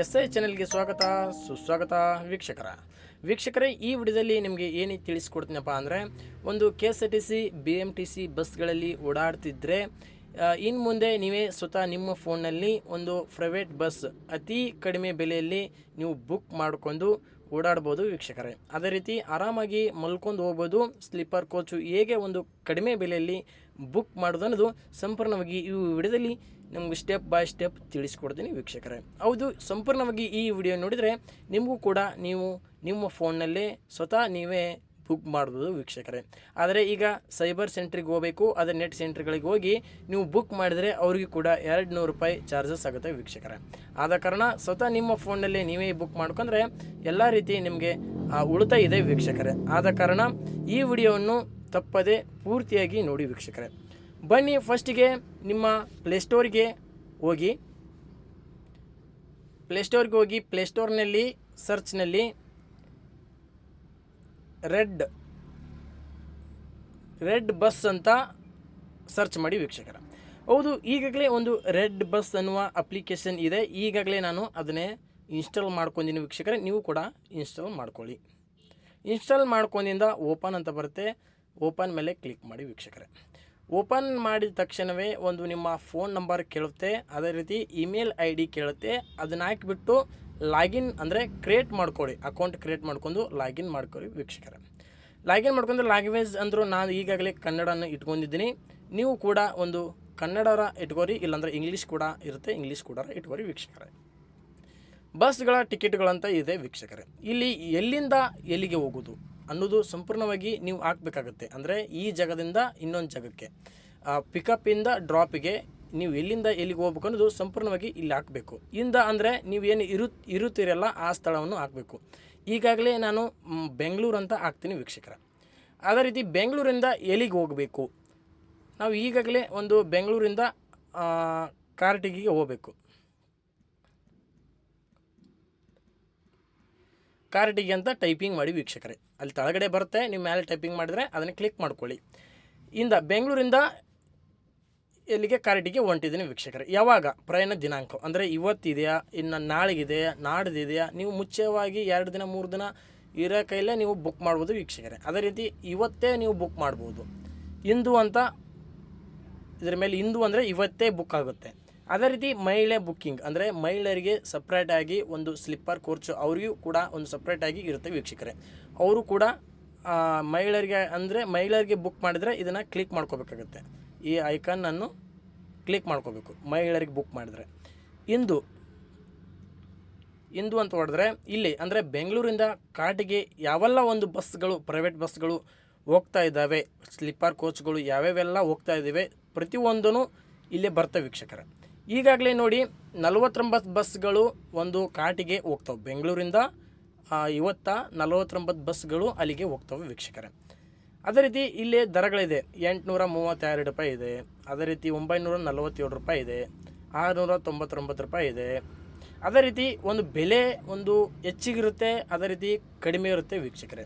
S I ಚಾನೆಲ್ಗೆ ಸ್ವಾಗತ, ಸುಸ್ವಾಗತ ವೀಕ್ಷಕರ. ವೀಕ್ಷಕರೇ, ಈ ವಿಡಿಯೋದಲ್ಲಿ ನಿಮಗೆ ಏನು ತಿಳಿಸ್ಕೊಡ್ತೀನಪ್ಪ ಅಂದರೆ, ಒಂದು K S R T C B M T C ಬಸ್ಗಳಲ್ಲಿ ಓಡಾಡ್ತಿದ್ರೆ ಇನ್ನು ಮುಂದೆ ನೀವೇ ಸ್ವತಃ ನಿಮ್ಮ ಫೋನ್ನಲ್ಲಿ ಒಂದು ಪ್ರೈವೇಟ್ ಬಸ್ ಅತಿ ಕಡಿಮೆ ಬೆಲೆಯಲ್ಲಿ ನೀವು ಬುಕ್ ಮಾಡಿಕೊಂಡು ಓಡಾಡ್ಬೋದು ವೀಕ್ಷಕರೇ. ಅದೇ ರೀತಿ ಆರಾಮಾಗಿ ಮಲ್ಕೊಂಡು ಹೋಗ್ಬೋದು, ಸ್ಲೀಪರ್ ಕೋಚು ಹೇಗೆ ಒಂದು ಕಡಿಮೆ ಬೆಲೆಯಲ್ಲಿ ಬುಕ್ ಮಾಡೋದು ಅನ್ನೋದು ಸಂಪೂರ್ಣವಾಗಿ ಈ ವಿಡಿಯೋದಲ್ಲಿ ನಿಮ್ಗೆ ಸ್ಟೆಪ್ ಬೈ ಸ್ಟೆಪ್ ತಿಳಿಸ್ಕೊಡ್ತೀನಿ ವೀಕ್ಷಕರೇ. ಹೌದು, ಸಂಪೂರ್ಣವಾಗಿ ಈ ವಿಡಿಯೋ ನೋಡಿದರೆ ನಿಮಗೂ ಕೂಡ ನೀವು ನಿಮ್ಮ ಫೋನ್ನಲ್ಲೇ ಸ್ವತಃ ನೀವೇ ಬುಕ್ ಮಾಡ್ಬೋದು ವೀಕ್ಷಕರೇ. ಆದರೆ ಈಗ ಸೈಬರ್ ಸೆಂಟ್ರಿಗೆ ಹೋಗಬೇಕು, ಅದೇ ನೆಟ್ ಸೆಂಟ್ರ್ಗಳಿಗೆ ಹೋಗಿ ನೀವು ಬುಕ್ ಮಾಡಿದರೆ ಅವ್ರಿಗೆ ಕೂಡ ಎರಡು ನೂರು ರೂಪಾಯಿ ಚಾರ್ಜಸ್ ಆಗುತ್ತೆ ವೀಕ್ಷಕರೇ. ಆದ ಕಾರಣ ಸ್ವತಃ ನಿಮ್ಮ ಫೋನ್ನಲ್ಲೇ ನೀವೇ ಬುಕ್ ಮಾಡ್ಕೊಂಡ್ರೆ ಎಲ್ಲ ರೀತಿ ನಿಮಗೆ ಉಳಿತಾಯ ಇದೆ ವೀಕ್ಷಕರೇ. ಆದ ಕಾರಣ ಈ ವಿಡಿಯೋವನ್ನು ತಪ್ಪದೆ ಪೂರ್ತಿಯಾಗಿ ನೋಡಿ ವೀಕ್ಷಕರೇ. ಬನ್ನಿ ಫಸ್ಟಿಗೆ ನಿಮ್ಮ ಪ್ಲೇಸ್ಟೋರ್ಗೆ ಹೋಗಿ. ಪ್ಲೇಸ್ಟೋರ್ಗೆ ಹೋಗಿ ಪ್ಲೇಸ್ಟೋರ್ನಲ್ಲಿ ಸರ್ಚ್ನಲ್ಲಿ ರೆಡ್ ರೆಡ್ ಬಸ್ ಅಂತ ಸರ್ಚ್ ಮಾಡಿ ವೀಕ್ಷಕರ. ಹೌದು, ಈಗಾಗಲೇ ಒಂದು ರೆಡ್ ಬಸ್ ಅನ್ನುವ ಅಪ್ಲಿಕೇಶನ್ ಇದೆ. ಈಗಾಗಲೇ ನಾನು ಅದನ್ನೇ ಇನ್ಸ್ಟಾಲ್ ಮಾಡ್ಕೊಂಡಿನಿ ವೀಕ್ಷಕರೇ. ನೀವು ಕೂಡ ಇನ್ಸ್ಟಾಲ್ ಮಾಡ್ಕೊಳ್ಳಿ. ಇನ್ಸ್ಟಾಲ್ ಮಾಡ್ಕೊಂಡಿಂದ ಓಪನ್ ಅಂತ ಬರುತ್ತೆ. ಓಪನ್ ಮೇಲೆ ಕ್ಲಿಕ್ ಮಾಡಿ ವೀಕ್ಷಕರೇ. ಓಪನ್ ಮಾಡಿದ ತಕ್ಷಣವೇ ಒಂದು ನಿಮ್ಮ ಫೋನ್ ನಂಬರ್ ಕೇಳುತ್ತೆ, ಅದೇ ರೀತಿ ಇಮೇಲ್ ಐ ಡಿ ಕೇಳುತ್ತೆ, ಅದನ್ನ ಹಾಕಿಬಿಟ್ಟು ಲಾಗಿನ್ ಅಂದರೆ ಕ್ರಿಯೇಟ್ ಮಾಡ್ಕೊಳ್ಳಿ, ಅಕೌಂಟ್ ಕ್ರಿಯೇಟ್ ಮಾಡ್ಕೊಂಡು ಲಾಗಿನ್ ಮಾಡ್ಕೊಳ್ಳಿ ವೀಕ್ಷಕರ. ಲಾಗಿನ್ ಮಾಡ್ಕೊಂಡು ಲ್ಯಾಂಗ್ವೇಜ್ ಅಂದರೂ ನಾನು ಈಗಾಗಲೇ ಕನ್ನಡನ ಇಟ್ಕೊಂಡಿದ್ದೀನಿ. ನೀವು ಕೂಡ ಒಂದು ಕನ್ನಡರ ಇಟ್ಕೋರಿ, ಇಲ್ಲಾಂದ್ರೆ ಇಂಗ್ಲೀಷ್ ಕೂಡ ಇರುತ್ತೆ, ಇಂಗ್ಲೀಷ್ ಕೂಡ ಇಟ್ಕೋರಿ ವೀಕ್ಷಕರೇ. ಬಸ್ಗಳ ಟಿಕೆಟ್ಗಳಂತ ಇದೆ ವೀಕ್ಷಕರೇ. ಇಲ್ಲಿ ಎಲ್ಲಿಂದ ಎಲ್ಲಿಗೆ ಹೋಗೋದು? ಅನ್ನೋದು ಸಂಪೂರ್ಣವಾಗಿ ನೀವು ಹಾಕ್ಬೇಕಾಗತ್ತೆ. ಅಂದರೆ ಈ ಜಾಗದಿಂದ ಇನ್ನೊಂದು ಜಾಗಕ್ಕೆ. ಪಿಕಪ್ಪಿಂದ ಡ್ರಾಪಿಗೆ ನೀವು ಎಲ್ಲಿಂದ ಎಲ್ಲಿಗೆ ಹೋಗ್ಬೇಕು ಅನ್ನೋದು ಸಂಪೂರ್ಣವಾಗಿ ಇಲ್ಲಿ ಹಾಕಬೇಕು. ಇಂದ ಅಂದರೆ ನೀವೇನು ಇರು ಇರುತ್ತೀರಲ್ಲ ಆ ಸ್ಥಳವನ್ನು ಹಾಕಬೇಕು. ಈಗಾಗಲೇ ನಾನು ಬೆಂಗಳೂರು ಅಂತ ಹಾಕ್ತೀನಿ ವೀಕ್ಷಕರ. ಅದೇ ರೀತಿ ಬೆಂಗಳೂರಿಂದ ಎಲ್ಲಿಗೆ ಹೋಗಬೇಕು? ನಾವು ಈಗಾಗಲೇ ಒಂದು ಬೆಂಗಳೂರಿಂದ ಆ, ಕಾರ್ಟಿಗಿಗೆ ಹೋಗಬೇಕು. ಕಾರ್ಟಿಗೆ ಅಂತ ಟೈಪಿಂಗ್ ಮಾಡಿ ವೀಕ್ಷಕರೇ. ಅಲ್ಲಿ ತಳಗಡೆ ಬರುತ್ತೆ ನೀವು ಮೇಲೆ ಟೈಪಿಂಗ್ ಮಾಡಿದರೆ ಅದನ್ನು ಕ್ಲಿಕ್ ಮಾಡ್ಕೊಳ್ಳಿ. ಇಂದ ಬೆಂಗಳೂರಿಂದ ಎಲ್ಲಿಗೆ ಕಾರ್ಡಿಗೆ ಹೊಂಟಿದ್ದೀನಿ ವೀಕ್ಷಕರೇ. ಯಾವಾಗ? ಪ್ರಯಾಣ ದಿನಾಂಕ. ಅಂದರೆ ಇವತ್ತಿದೆಯಾ? ಇನ್ನು ನಾಳೆಗಿದೆಯಾ? ನಾಡ್ದಿದೆಯಾ? ನೀವು ಮುಚ್ಚವಾಗಿ ಎರಡು ದಿನ, ಮೂರು ದಿನ ಇರೋ ಕೈಲೇ ನೀವು ಬುಕ್ ಮಾಡ್ಬೋದು ವೀಕ್ಷಕರೇ. ಅದೇ ರೀತಿ ಇವತ್ತೇ ನೀವು ಬುಕ್ ಮಾಡ್ಬೋದು. ಇಂದು ಅಂತ, ಇದರ ಮೇಲೆ ಇಂದು ಅಂದರೆ ಇವತ್ತೇ ಬುಕ್ ಆಗುತ್ತೆ. ಅದೇ ರೀತಿ ಮಹಿಳೆ ಬುಕ್ಕಿಂಗ್ ಅಂದರೆ ಮಹಿಳೆಯರಿಗೆ ಸಪ್ರೇಟಾಗಿ ಒಂದು ಸ್ಲಿಪ್ಪರ್ ಕೋರ್ಚು ಅವರಿಗೂ ಕೂಡ ಒಂದು ಸಪ್ರೇಟಾಗಿ ಇರುತ್ತೆ ವೀಕ್ಷಕರೇ. ಅವರು ಕೂಡ ಮಹಿಳೆಯರಿಗೆ ಅಂದರೆ ಮಹಿಳೆಯರಿಗೆ ಬುಕ್ ಮಾಡಿದರೆ ಇದನ್ನು ಕ್ಲಿಕ್ ಮಾಡ್ಕೋಬೇಕಾಗುತ್ತೆ. ಈ ಐಕಾನನ್ನು ಕ್ಲಿಕ್ ಮಾಡ್ಕೋಬೇಕು, ಮಹಿಳೆಯರಿಗೆ ಬುಕ್ ಮಾಡಿದರೆ. ಇಂದು ಇಂದು ಅಂತ ಹೊಡೆದ್ರೆ ಇಲ್ಲಿ, ಅಂದರೆ ಬೆಂಗಳೂರಿಂದ ಕಾಟಿಗೆ ಯಾವೆಲ್ಲ ಒಂದು ಬಸ್ಗಳು ಪ್ರೈವೇಟ್ ಬಸ್ಗಳು ಹೋಗ್ತಾ ಇದ್ದಾವೆ ಸ್ಲಿಪ್ಪರ್ ಕೋಚ್ಗಳು ಯಾವ್ಯಾವೆಲ್ಲ ಹೋಗ್ತಾ ಇದ್ದಾವೆ ಪ್ರತಿಯೊಂದೂ ಇಲ್ಲೇ ಬರ್ತವೆ ವೀಕ್ಷಕರೇ. ಈಗಾಗಲೇ ನೋಡಿ ನಲವತ್ತೊಂಬತ್ತು ಬಸ್ಗಳು ಒಂದು ಕಾಟಿಗೆ ಹೋಗ್ತವೆ. ಬೆಂಗಳೂರಿಂದ ಇವತ್ತ ನಲವತ್ತೊಂಬತ್ತು ಬಸ್ಗಳು ಅಲ್ಲಿಗೆ ಹೋಗ್ತವೆ ವೀಕ್ಷಕರೇ. ಅದೇ ರೀತಿ ಇಲ್ಲಿ ದರಗಳಿದೆ. ಎಂಟುನೂರ ಮೂವತ್ತೆರಡು ರೂಪಾಯಿ ಇದೆ. ಅದೇ ರೀತಿ ಒಂಬೈನೂರ ನಲವತ್ತೇಳು ರೂಪಾಯಿ ಇದೆ. ಆರುನೂರ ತೊಂಬತ್ತೊಂಬತ್ತು ರೂಪಾಯಿ ಇದೆ. ಅದೇ ರೀತಿ ಒಂದು ಬೆಲೆ ಒಂದು ಹೆಚ್ಚಿಗಿರುತ್ತೆ, ಅದೇ ರೀತಿ ಕಡಿಮೆ ಇರುತ್ತೆ ವೀಕ್ಷಕರೇ.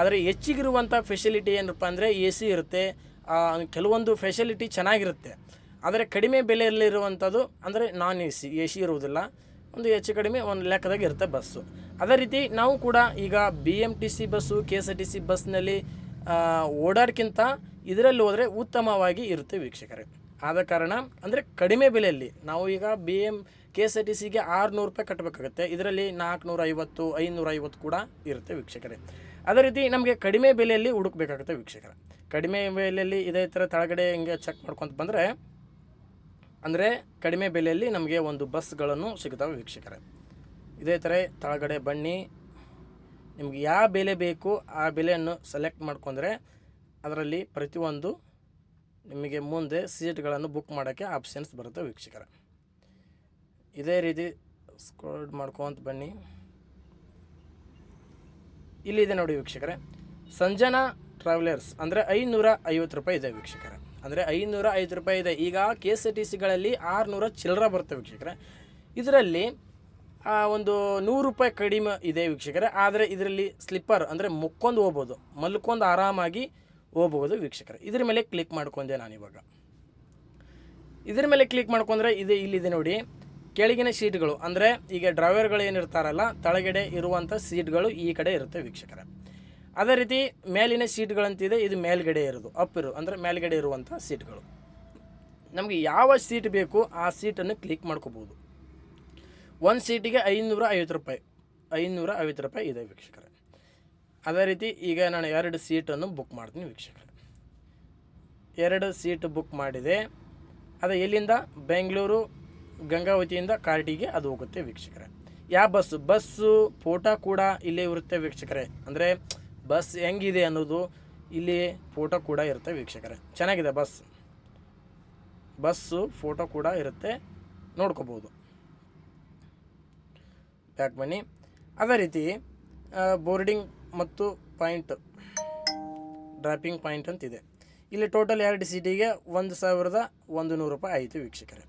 ಆದರೆ ಹೆಚ್ಚಿಗಿರುವಂಥ ಫೆಸಿಲಿಟಿ ಏನಪ್ಪ ಅಂದರೆ ಎ ಸಿ ಇರುತ್ತೆ. ಕೆಲವೊಂದು ಫೆಸಿಲಿಟಿ ಚೆನ್ನಾಗಿರುತ್ತೆ. ಆದರೆ ಕಡಿಮೆ ಬೆಲೆಯಲ್ಲಿರುವಂಥದ್ದು ಅಂದರೆ non A C A C ಇರುವುದಿಲ್ಲ. ಒಂದು ಹೆಚ್ಚು ಕಡಿಮೆ ಒಂದು ಲೆಕ್ಕದಾಗ ಇರುತ್ತೆ ಬಸ್ಸು. ಅದೇ ರೀತಿ ನಾವು ಕೂಡ ಈಗ B M T C bus K S R T C ಬಸ್ನಲ್ಲಿ ಓಡಾಡ್ಕಿಂತ ಇದರಲ್ಲಿ ಹೋದರೆ ಉತ್ತಮವಾಗಿ ಇರುತ್ತೆ ವೀಕ್ಷಕರೇ. ಆದ ಕಾರಣ ಅಂದರೆ ಕಡಿಮೆ ಬೆಲೆಯಲ್ಲಿ ನಾವು ಈಗ B M K S R T ಸಿಗೆ ಆರುನೂರು ರೂಪಾಯಿ ಕಟ್ಟಬೇಕಾಗುತ್ತೆ ಇದರಲ್ಲಿ ನಾಲ್ಕುನೂರ ಐವತ್ತು ಐನೂರ ಐವತ್ತು ಕೂಡ ಇರುತ್ತೆ ವೀಕ್ಷಕರೇ. ಅದೇ ರೀತಿ ನಮಗೆ ಕಡಿಮೆ ಬೆಲೆಯಲ್ಲಿ ಹುಡುಕ್ಬೇಕಾಗುತ್ತೆ ವೀಕ್ಷಕರ. ಕಡಿಮೆ ಬೆಲೆಯಲ್ಲಿ ಇದೇ ಥರ ತಳಗಡೆ ಹಿಂಗೆ ಚೆಕ್ ಮಾಡ್ಕೊತ ಬಂದರೆ ಅಂದರೆ ಕಡಿಮೆ ಬೆಲೆಯಲ್ಲಿ ನಮಗೆ ಒಂದು ಬಸ್ಗಳನ್ನು ಸಿಗುತ್ತವೆ ವೀಕ್ಷಕರೇ. ಇದೇ ಥರ ತಳಗಡೆ ಬನ್ನಿ. ನಿಮ್ಗೆ ಯಾವ ಬೆಲೆ ಬೇಕು ಆ ಬೆಲೆಯನ್ನು ಸೆಲೆಕ್ಟ್ ಮಾಡ್ಕೊಂಡ್ರೆ ಅದರಲ್ಲಿ ಪ್ರತಿಯೊಂದು ನಿಮಗೆ ಮುಂದೆ ಸೀಟ್ಗಳನ್ನು ಬುಕ್ ಮಾಡೋಕ್ಕೆ ಆಪ್ಷನ್ಸ್ ಬರುತ್ತೆ ವೀಕ್ಷಕರೇ. ಇದೇ ರೀತಿ ಸ್ಕ್ರೋಲ್ ಮಾಡ್ಕೊಂತ ಬನ್ನಿ. ಇಲ್ಲಿದೆ ನೋಡಿ ವೀಕ್ಷಕರೇ. ಸಂಜನಾ ಟ್ರಾವೆಲರ್ಸ್ ಅಂದರೆ ಐನೂರ ಐವತ್ತು ರೂಪಾಯಿ ಇದೆ ವೀಕ್ಷಕರೇ. ಅಂದರೆ ಐನೂರ ಐದು ರೂಪಾಯಿ ಇದೆ. ಈಗ ಕೆ ಎಸ್ ಆರ್ ಟಿ ಸಿಗಳಲ್ಲಿ ಆರುನೂರ ಚಿಲ್ಲರ ಬರುತ್ತೆ ವೀಕ್ಷಕರೇ. ಇದರಲ್ಲಿ ಒಂದು ನೂರು ರೂಪಾಯಿ ಕಡಿಮೆ ಇದೆ ವೀಕ್ಷಕರೇ. ಆದರೆ ಇದರಲ್ಲಿ ಸ್ಲಿಪ್ಪರ್ ಅಂದರೆ ಮುಕ್ಕೊಂಡು ಹೋಗ್ಬೋದು. ಮಲ್ಕೊಂಡು ಆರಾಮಾಗಿ ಹೋಗ್ಬೋದು ವೀಕ್ಷಕರೇ. ಇದ್ರ ಮೇಲೆ ಕ್ಲಿಕ್ ಮಾಡ್ಕೊಂಡೆ ನಾನಿವಾಗ ಇದ್ರ ಮೇಲೆ ಕ್ಲಿಕ್ ಮಾಡ್ಕೊಂಡ್ರೆ ಇದೆ, ಇಲ್ಲಿದೆ ನೋಡಿ. ಕೆಳಗಿನ ಸೀಟ್ಗಳು ಅಂದರೆ ಈಗ ಡ್ರೈವರ್ಗಳು ಏನಿರ್ತಾರಲ್ಲ ತಳಗಡೆ ಇರುವಂಥ ಸೀಟ್ಗಳು ಈ ಕಡೆ ಇರುತ್ತೆ ವೀಕ್ಷಕರೇ. ಅದೇ ರೀತಿ ಮೇಲಿನ ಸೀಟ್ಗಳಂತಿದೆ, ಇದು ಮೇಲ್ಗಡೆ ಇರೋದು ಅಪ್ ಇರೋ ಅಂದರೆ ಮೇಲ್ಗಡೆ ಇರುವಂಥ ಸೀಟ್ಗಳು. ನಮಗೆ ಯಾವ ಸೀಟ್ ಬೇಕು ಆ ಸೀಟನ್ನು ಕ್ಲಿಕ್ ಮಾಡ್ಕೋಬೋದು. ಒಂದು ಸೀಟಿಗೆ ಐನೂರ ಐವತ್ತು ರೂಪಾಯಿ, ಐನೂರ ಐವತ್ತು ರೂಪಾಯಿ ಇದೆ ವೀಕ್ಷಕರೇ. ಅದೇ ರೀತಿ ಈಗ ನಾನು ಎರಡು ಸೀಟನ್ನು ಬುಕ್ ಮಾಡ್ತೀನಿ ವೀಕ್ಷಕರೇ. ಎರಡು ಸೀಟ್ ಬುಕ್ ಮಾಡಿದೆ, ಅದು ಎಲ್ಲಿಂದ? ಬೆಂಗಳೂರು, ಗಂಗಾವತಿಯಿಂದ ಕಾರ್ಟಿಗೆ ಅದು ಹೋಗುತ್ತೆ ವೀಕ್ಷಕರೇ. ಯಾವ ಬಸ್ಸು? ಬಸ್ಸು, ಫೋಟೋ ಕೂಡ ಇಲ್ಲೇ ಇರುತ್ತೆ ವೀಕ್ಷಕರೇ. ಅಂದರೆ ಬಸ್ ಹೆಂಗಿದೆ ಅನ್ನೋದು ಇಲ್ಲಿ ಫೋಟೋ ಕೂಡ ಇರುತ್ತೆ ವೀಕ್ಷಕರೇ. ಚೆನ್ನಾಗಿದೆ ಬಸ್. ಬಸ್ಸು, ಫೋಟೋ ಕೂಡ ಇರುತ್ತೆ. ನೋಡ್ಕೋಬೋದು. ಬ್ಯಾಕ್ ಬನ್ನಿ. ಅದೇ ರೀತಿ ಬೋರ್ಡಿಂಗ್ ಮತ್ತು ಪಾಯಿಂಟ್, ಡ್ರಾಪಿಂಗ್ ಪಾಯಿಂಟ್ ಅಂತಿದೆ. ಇಲ್ಲಿ ಟೋಟಲ್ ಎರಡು ಸೀಟಿಗೆ ಒಂದು ಸಾವಿರದ ಒಂದು ನೂರು ರೂಪಾಯಿ ಆಯಿತು ವೀಕ್ಷಕರೇ.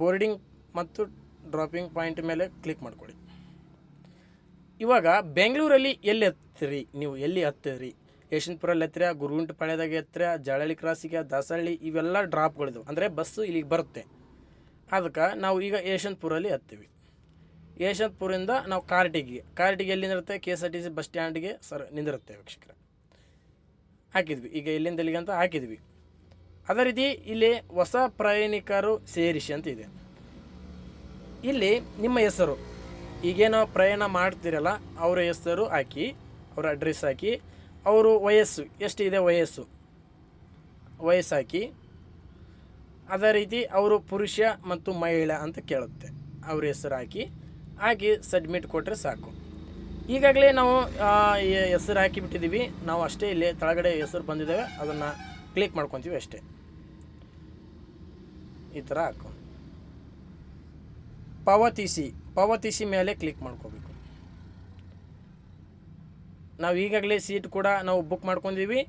ಬೋರ್ಡಿಂಗ್ ಮತ್ತು ಡ್ರಾಪಿಂಗ್ ಪಾಯಿಂಟ್ ಮೇಲೆ ಕ್ಲಿಕ್ ಮಾಡ್ಕೊಳ್ಳಿ. ಇವಾಗ ಬೆಂಗಳೂರಲ್ಲಿ ಎಲ್ಲಿ ಹತ್ತಿರಿ? ನೀವು ಎಲ್ಲಿ ಹತ್ತಿರಿ? ಯಶವಂತಪುರಲ್ಲಿ ಹತ್ತಿರ? ಗುರುಗುಂಟಪಾಳ್ಯದಾಗ ಹತ್ತಿರ? ಜಳಳಿ ಕ್ರಾಸಿಗೆ ದಾಸಹಳ್ಳಿ ಇವೆಲ್ಲ ಡ್ರಾಪ್ಗಳಿದಾವೆ ಅಂದರೆ ಬಸ್ಸು ಇಲ್ಲಿಗೆ ಬರುತ್ತೆ. ಅದಕ್ಕೆ ನಾವು ಈಗ ಯಶವಂತಪುರಲ್ಲಿ ಹತ್ತೀವಿ. ಯಶವಂತಪುರಿಂದ ನಾವು ಕಾರ್ಟಿಗೆ. ಕಾರ್ಟಿಗೆ ಎಲ್ಲಿ ನಿಂದಿರುತ್ತೆ? K S R T C bus ಸ್ಟ್ಯಾಂಡ್ಗೆ sir ನಿಂದಿರುತ್ತೆ ವೀಕ್ಷಕರ. ಹಾಕಿದ್ವಿ. ಈಗ ಇಲ್ಲಿಂದ ಇಲ್ಲಿಗೆ ಅಂತ ಹಾಕಿದ್ವಿ. ಅದೇ ರೀತಿ ಇಲ್ಲಿ ಹೊಸ ಪ್ರಯಾಣಿಕರು ಸೇರಿಸಿ ಅಂತ ಇದೆ. ಇಲ್ಲಿ ನಿಮ್ಮ ಹೆಸರು? ಈಗೇನೋ ಪ್ರಯಾಣ ಮಾಡ್ತಿರಲ್ಲ, ಅವರ ಹೆಸರು ಹಾಕಿ, ಅವರ ಅಡ್ರೆಸ್ ಹಾಕಿ, ಅವರು ವಯಸ್ಸು, ಎಷ್ಟಿದೆ ವಯಸ್ಸು? ವಯಸ್ಸು ಹಾಕಿ ಅದೇ ರೀತಿ ಅವರು ಪುರುಷ ಮತ್ತು ಮಹಿಳೆ ಅಂತ ಕೇಳುತ್ತೆ. ಅವ್ರ ಹೆಸರು ಹಾಕಿ ಹಾಕಿ ಸಬ್ಮಿಟ್ ಕೊಟ್ಟರೆ ಸಾಕು. ಈಗಾಗಲೇ ನಾವು ಹೆಸರು ಹಾಕಿಬಿಟ್ಟಿದ್ದೀವಿ ನಾವು ಅಷ್ಟೇ ಇಲ್ಲಿ ಕೆಳಗಡೆ ಹೆಸರು ಬಂದಿದ್ದಾವೆ. ಅದನ್ನು ಕ್ಲಿಕ್ ಮಾಡ್ಕೊತೀವಿ ಅಷ್ಟೇ. ಈ ಥರ ಹಾಕೋ. ಪಾವತಿಸಿ. ಪಾವತಿಸಿ ಮೇಲೆ ಕ್ಲಿಕ್ ಮಾಡ್ಕೋಬೇಕು. ನಾವು ಈಗಾಗಲೇ ಸೀಟ್ ಕೂಡ ನಾವು ಬುಕ್ ಮಾಡ್ಕೊಂಡಿದ್ದೀವಿ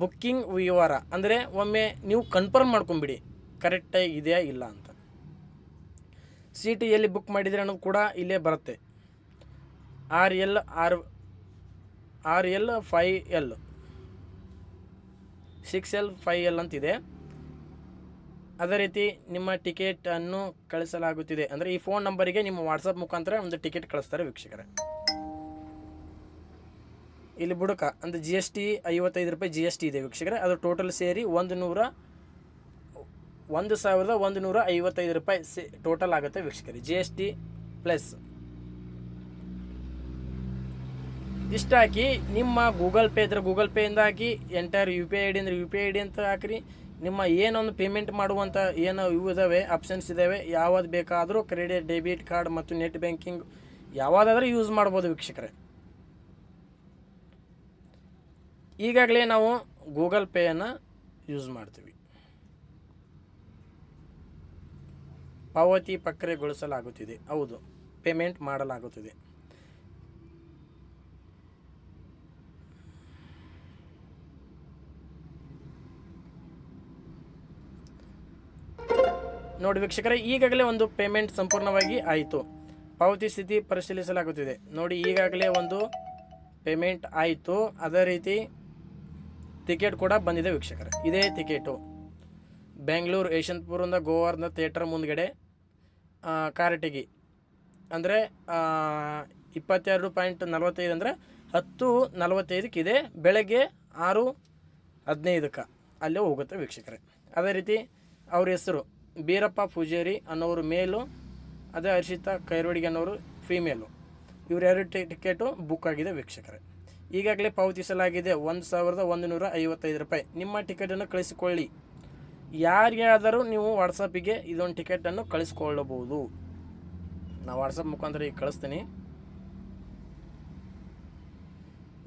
ಬುಕ್ಕಿಂಗ್ ವಿವರ ಅಂದರೆ ಒಮ್ಮೆ ನೀವು ಕನ್ಫರ್ಮ್ ಮಾಡ್ಕೊಂಬಿಡಿ ಕರೆಕ್ಟಾಗಿ ಇದೆಯಾ ಇಲ್ಲ ಅಂತ. ಸೀಟ್ ಎಲ್ಲಿ ಬುಕ್ ಮಾಡಿದರೆ ಅನ್ನೋದು ಕೂಡ ಇಲ್ಲೇ ಬರುತ್ತೆ. R L, R R L five L. Six L five L ಅಂತಿದೆ. ಅದೇ ರೀತಿ ನಿಮ್ಮ ಟಿಕೆಟನ್ನು ಕಳಿಸಲಾಗುತ್ತಿದೆ. ಅಂದರೆ ಈ ಫೋನ್ ನಂಬರಿಗೆ ನಿಮ್ಮ ವಾಟ್ಸಪ್ ಮುಖಾಂತರ ಒಂದು ಟಿಕೆಟ್ ಕಳಿಸ್ತಾರೆ ವೀಕ್ಷಕರೇ. ಇಲ್ಲಿ ಬುಡಕ, ಅಂದರೆ ಜಿ ಎಸ್ ಟಿ ಐವತ್ತೈದು ರೂಪಾಯಿ ಜಿ ಎಸ್ ಟಿ ಇದೆ ವೀಕ್ಷಕರೇ. ಅದು ಟೋಟಲ್ ಸೇರಿ ಒಂದು ನೂರ ಒಂದು ಸಾವಿರದ ಒಂದು ನೂರ ಐವತ್ತೈದು ರೂಪಾಯಿ ಸೇ ಟೋಟಲ್ ಆಗುತ್ತೆ ವೀಕ್ಷಕರೇ. ಜಿ ಎಸ್ ಟಿ ಪ್ಲಸ್ ಇಷ್ಟಾಕಿ ನಿಮ್ಮ ಗೂಗಲ್ ಪೇ ಇದ್ರೆ ಗೂಗಲ್ ಪೇಯಿಂದ ಹಾಕಿ enter U P I D ಅಂದರೆ ಯು ಪಿ ಐ ಡಿ ಅಂತ ಹಾಕ್ರಿ. ನಿಮ್ಮ ಏನೊಂದು ಪೇಮೆಂಟ್ ಮಾಡುವಂಥ ಏನು ಇವು ಇದಾವೆ ಆಪ್ಷನ್ಸ್ ಇದ್ದಾವೆ ಯಾವ್ದು ಬೇಕಾದರೂ ಕ್ರೆಡಿಟ್ ಡೆಬಿಟ್ ಕಾರ್ಡ್ ಮತ್ತು ನೆಟ್ ಬ್ಯಾಂಕಿಂಗ್ ಯಾವುದಾದ್ರೂ ಯೂಸ್ ಮಾಡ್ಬೋದು ವೀಕ್ಷಕರೇ. ಈಗಾಗಲೇ ನಾವು ಗೂಗಲ್ ಪೇಯನ್ನು ಯೂಸ್ ಮಾಡ್ತೀವಿ. ಪಾವತಿ ಪ್ರಕ್ರಿಯೆಗೊಳಿಸಲಾಗುತ್ತಿದೆ. ಹೌದು ಪೇಮೆಂಟ್ ಮಾಡಲಾಗುತ್ತಿದೆ. ನೋಡಿ ವೀಕ್ಷಕರೇ, ಈಗಾಗಲೇ ಒಂದು ಪೇಮೆಂಟ್ ಸಂಪೂರ್ಣವಾಗಿ ಆಯಿತು. ಪಾವತಿ ಸ್ಥಿತಿ ಪರಿಶೀಲಿಸಲಾಗುತ್ತಿದೆ. ನೋಡಿ, ಈಗಾಗಲೇ ಒಂದು ಪೇಮೆಂಟ್ ಆಯಿತು. ಅದೇ ರೀತಿ ಟಿಕೆಟ್ ಕೂಡ ಬಂದಿದೆ ವೀಕ್ಷಕರೇ. ಇದೇ ಟಿಕೆಟು ಬೆಂಗಳೂರು, ಯಶವಂತಪುರದಿಂದ ಗೋವಾರ್ಧ ಥಿಯೇಟರ್ ಮುಂದ್ಗಡೆ ಕಾರಟಗಿ ಅಂದರೆ ಇಪ್ಪತ್ತೆರಡು ಪಾಯಿಂಟ್ ನಲವತ್ತೈದು ಅಂದರೆ ಹತ್ತು ನಲವತ್ತೈದಕ್ಕೆ ಇದೆ. ಬೆಳಗ್ಗೆ ಆರು ಹದಿನೈದಕ್ಕೆ ಅಲ್ಲೇ ಹೋಗುತ್ತೆ ವೀಕ್ಷಕರೇ. ಅದೇ ರೀತಿ ಅವ್ರ ಹೆಸರು ಬೀರಪ್ಪ ಪೂಜಾರಿ ಅನ್ನೋರು ಮೇಲು, ಅದೇ ಹರ್ಷಿತಾ ಕೈರ್ವಡಿಗೆ ಅನ್ನೋರು ಫೀಮೇಲು ಇವರೆರಡು ಟಿಕೆಟು ಬುಕ್ ಆಗಿದೆ ವೀಕ್ಷಕರೇ. ಈಗಾಗಲೇ ಪಾವತಿಸಲಾಗಿದೆ ಒಂದು ಸಾವಿರದ ಒಂದು ನೂರ ಐವತ್ತೈದು ರೂಪಾಯಿ. ನಿಮ್ಮ ಟಿಕೆಟನ್ನು ಕಳಿಸಿಕೊಳ್ಳಿ. ಯಾರಿಗಾದರೂ ನೀವು ವಾಟ್ಸಪ್ಪಿಗೆ ಇದೊಂದು ಟಿಕೆಟನ್ನು ಕಳಿಸ್ಕೊಳ್ಳಬಹುದು. ನಾವು ವಾಟ್ಸಪ್ ಮುಖಾಂತರ ಈಗ ಕಳಿಸ್ತೀನಿ.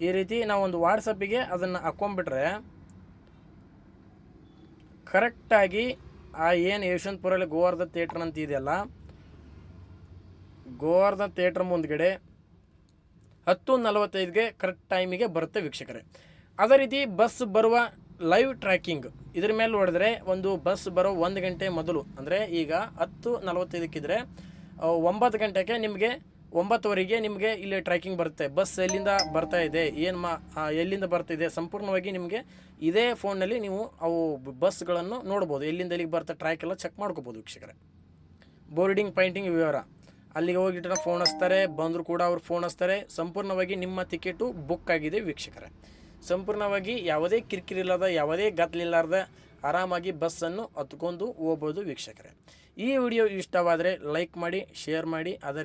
ಈ ರೀತಿ ನಾವೊಂದು ವಾಟ್ಸಪ್ಪಿಗೆ ಅದನ್ನು ಹಾಕ್ಕೊಂಬಿಟ್ರೆ ಕರೆಕ್ಟಾಗಿ ಆ ಏನು ಯಶವಂತಪುರಲ್ಲಿ ಗೋವರ್ಧನ್ ಥಿಯೇಟ್ರ್ ಅಂತ ಇದೆಯಲ್ಲ, ಗೋವರ್ಧನ್ ಥಿಯೇಟ್ರ್ ಮುಂದ್ಗಡೆ ಹತ್ತು ನಲವತ್ತೈದಿಗೆ ಕರೆಕ್ಟ್ ಟೈಮಿಗೆ ಬರುತ್ತೆ ವೀಕ್ಷಕರೇ. ಅದೇ ರೀತಿ ಬಸ್ ಬರುವ ಲೈವ್ ಟ್ರ್ಯಾಕಿಂಗ್ ಇದ್ರ ಮೇಲೆ ನೋಡಿದ್ರೆ ಒಂದು ಬಸ್ ಬರೋ ಒಂದು ಗಂಟೆ ಮೊದಲು, ಅಂದರೆ ಈಗ ಹತ್ತು ನಲವತ್ತೈದಕ್ಕಿದ್ರೆ ಒಂಬತ್ತು ಗಂಟೆಗೆ ನಿಮಗೆ ಒಂಬತ್ತುವರೆಗೆ ನಿಮಗೆ ಇಲ್ಲಿ ಟ್ರ್ಯಾಕಿಂಗ್ ಬರುತ್ತೆ. ಬಸ್ ಎಲ್ಲಿಂದ ಬರ್ತಾ ಇದೆ, ಏನು ಮಾ ಬರ್ತಾ ಎಲ್ಲಿಂದ ಬರ್ತಿದೆ ಸಂಪೂರ್ಣವಾಗಿ ನಿಮಗೆ ಇದೇ ಫೋನ್ನಲ್ಲಿ ನೀವು ಅವು ಬಸ್ಗಳನ್ನು ನೋಡ್ಬೋದು. ಎಲ್ಲಿಂದ ಎಲ್ಲಿಗೆ ಬರ್ತಾ ಟ್ರ್ಯಾಕ್ ಎಲ್ಲ ಚೆಕ್ ಮಾಡ್ಕೋಬೋದು ವೀಕ್ಷಕರೇ. ಬೋರ್ಡಿಂಗ್ ಪಾಯಿಂಟಿಂಗ್ ವಿವರ. ಅಲ್ಲಿಗೆ ಹೋಗಿಟ್ಟು ಫೋನ್ ಹಚ್ತಾರೆ, ಬಂದರೂ ಕೂಡ ಅವ್ರು ಫೋನ್ ಹಚ್ತಾರೆ. ಸಂಪೂರ್ಣವಾಗಿ ನಿಮ್ಮ ಟಿಕೆಟು ಬುಕ್ ಆಗಿದೆ ವೀಕ್ಷಕರೇ. ಸಂಪೂರ್ಣವಾಗಿ ಯಾವುದೇ ಕಿರಿಕಿರಿ ಇಲ್ಲದ, ಯಾವುದೇ ಗದ್ದಲಿಲ್ಲಾರ್ದ ಆರಾಮಾಗಿ ಬಸ್ಸನ್ನು ಹತ್ಕೊಂಡು ಹೋಗ್ಬೋದು ವೀಕ್ಷಕರೇ. ಈ ವಿಡಿಯೋ ಇಷ್ಟವಾದರೆ ಲೈಕ್ ಮಾಡಿ ಶೇರ್ ಮಾಡಿ, ಅದರ